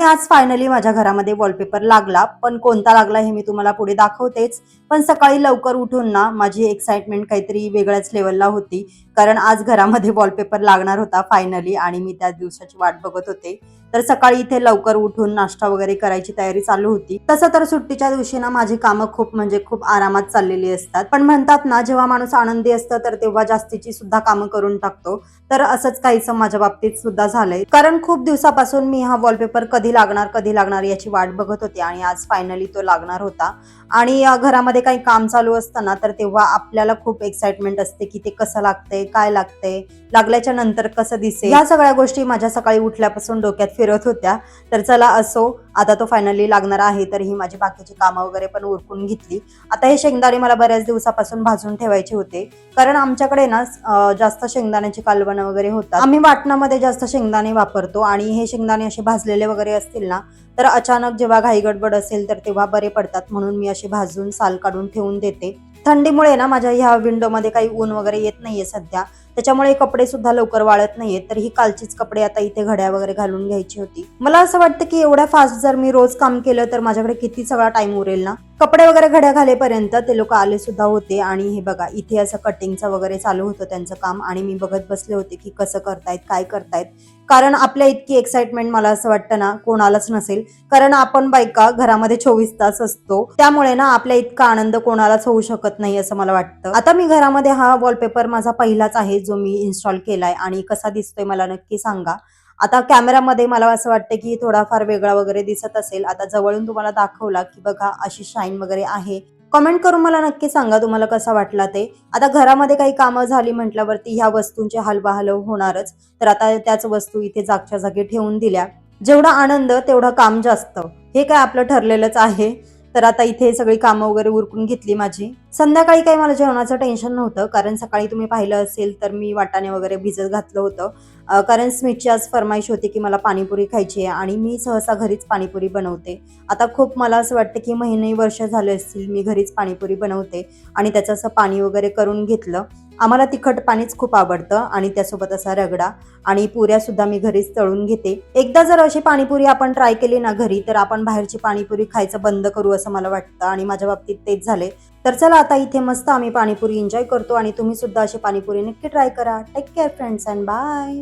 आज फायनली माझ्या घरामध्ये वॉलपेपर लागला. पण कोणता लागला हे मी तुम्हाला पुढे दाखवतेच. पण सकाळी लवकर उठून ना माझी एक्साइटमेंट काहीतरी वेगळ्याच लेवलला होती. कारण आज घरामध्ये वॉलपेपर लागणार होता फायनली आणि मी त्या दिवसाची वाट बघत होते. तर सकाळी इथे लवकर उठून नाश्ता वगैरे करायची तयारी चालू होती. तसं तर सुट्टीच्या दिवशी ना माझी कामं खूप म्हणजे खूप आरामात चाललेली असतात. पण म्हणतात ना जेव्हा माणूस आनंदी असतं तर तेव्हा जास्तीची सुद्धा कामं करून टाकतो. तर असंच काहीच माझ्या बाबतीत सुद्धा झालंय. कारण खूप दिवसापासून मी हा वॉलपेपर कधी लागणार कधी लागणार याची वाट बघत होते आणि आज फायनली तो लागणार होता. आणि घरामध्ये काही काम चालू असतं ना तर तेव्हा आपल्याला खूप एक्साइटमेंट असते की ते कसं लागतंय काय लागतंय लागल्याच्या नंतर कसं दिसेल? या सगळ्या गोष्टी माझ्या सकाळी उठल्यापासून डोक्यात फिरत होत्या. तर चला असो आता तो फायनली लागणार आहे तर ही माझी बाकीची कामं वगैरे पण उरकून घेतली. आता हे शेंगदाणे मला बऱ्याच दिवसापासून भाजून ठेवायचे होते. कारण आमच्याकडे ना जास्त शेंगदाण्याची कालवणं वगैरे होतात. आम्ही वाटणामध्ये जास्त शेंगदाणे वापरतो आणि हे शेंगदाणे असे भाजलेले वगैरे असतील ना तर अचानक जेव्हा घाई गडबड असेल तर तेव्हा बरे पडतात. म्हणून मी असे भाजून साल काढून ठेवून देते. थंडीमुळे ना माझ्या ह्या विंडोमध्ये काही ऊन वगैरे येत नाहीये सध्या. त्याच्यामुळे कपडे सुद्धा लवकर वाळत नाहीये तर ही कालचीच कपडे आता इथे घड्या वगैरे घालून घ्यायची होती. मला असं वाटतं की एवढ्या फास्ट जर मी रोज काम केलं तर माझ्याकडे किती सगळा टाइम उरेल ना? कपडे वगैरे घड्या घालेपर्यंत ते लोक आले सुद्धा होते. आणि हे बघा इथे असं कटिंगचं वगैरे चालू होतं त्यांचं काम. आणि मी बघत बसले होते की कसं करतायत काय करतायत. कारण आपल्या इतकी एक्साइटमेंट मला असं वाटतं ना कोणालाच नसेल. कारण आपण बायका घरामध्ये चोवीस तास असतो. त्यामुळे ना आपल्या इतका आनंद कोणालाच होऊ शकत नाही असं मला वाटतं. आता मी घरामध्ये हा वॉलपेपर माझा पहिलाच आहे जो मी इन्स्टॉल केलाय. आणि कसा दिसतोय मला नक्की सांगा. आता कॅमेरामध्ये मला असं वाटतं की थोडाफार वेगळा वगैरे दिसत असेल. आता जवळून तुम्हाला दाखवला की बघा अशी शाईन वगैरे आहे. कमेंट करून मला नक्की सांगा तुम्हाला कसा वाटला ते. आता घरामध्ये काही कामं झाली म्हटल्यावरती ह्या वस्तूंचे हलवाहलव होणारच. तर आता त्याच वस्तू इथे जागच्या जागी ठेवून दिल्या. जेवढा आनंद तेवढं काम जास्त. हे काय आपलं ठरलेलंच आहे. तर आता इथे सगळी कामं वगैरे उरकून घेतली माझी. संध्याकाळी काही मला जेवणाचं टेन्शन नव्हतं कारण सकाळी तुम्ही पाहिलं असेल तर मी वाटाणे वगैरे भिजत घातलं होतं. कारण स्मितची आज फरमाईश होती की मला पाणीपुरी खायची आहे आणि मी सहसा घरीच पाणीपुरी बनवते. आता खूप मला असं वाटतं की महिने वर्ष झाले असतील मी घरीच पाणीपुरी बनवते आणि त्याचं असं पाणी वगैरे करून घेतलं. आम्हाला तिखट पाणीच खूप आवडतं आणि त्यासोबत असा रगडा आणि पुऱ्या सुद्धा मी घरीच तळून घेते. एकदा जर अशी पाणीपुरी आपण ट्राय केली ना घरी तर आपण बाहेरची पाणीपुरी खायचं बंद करू असं मला वाटतं आणि माझ्या बाबतीत तेच झाले तर चला आता इथे मस्त आम्ही पाणीपुरी एन्जॉय करतो आणि तुम्ही सुद्धा अशी पाणीपुरी नक्की ट्राय करा. Take care friends and bye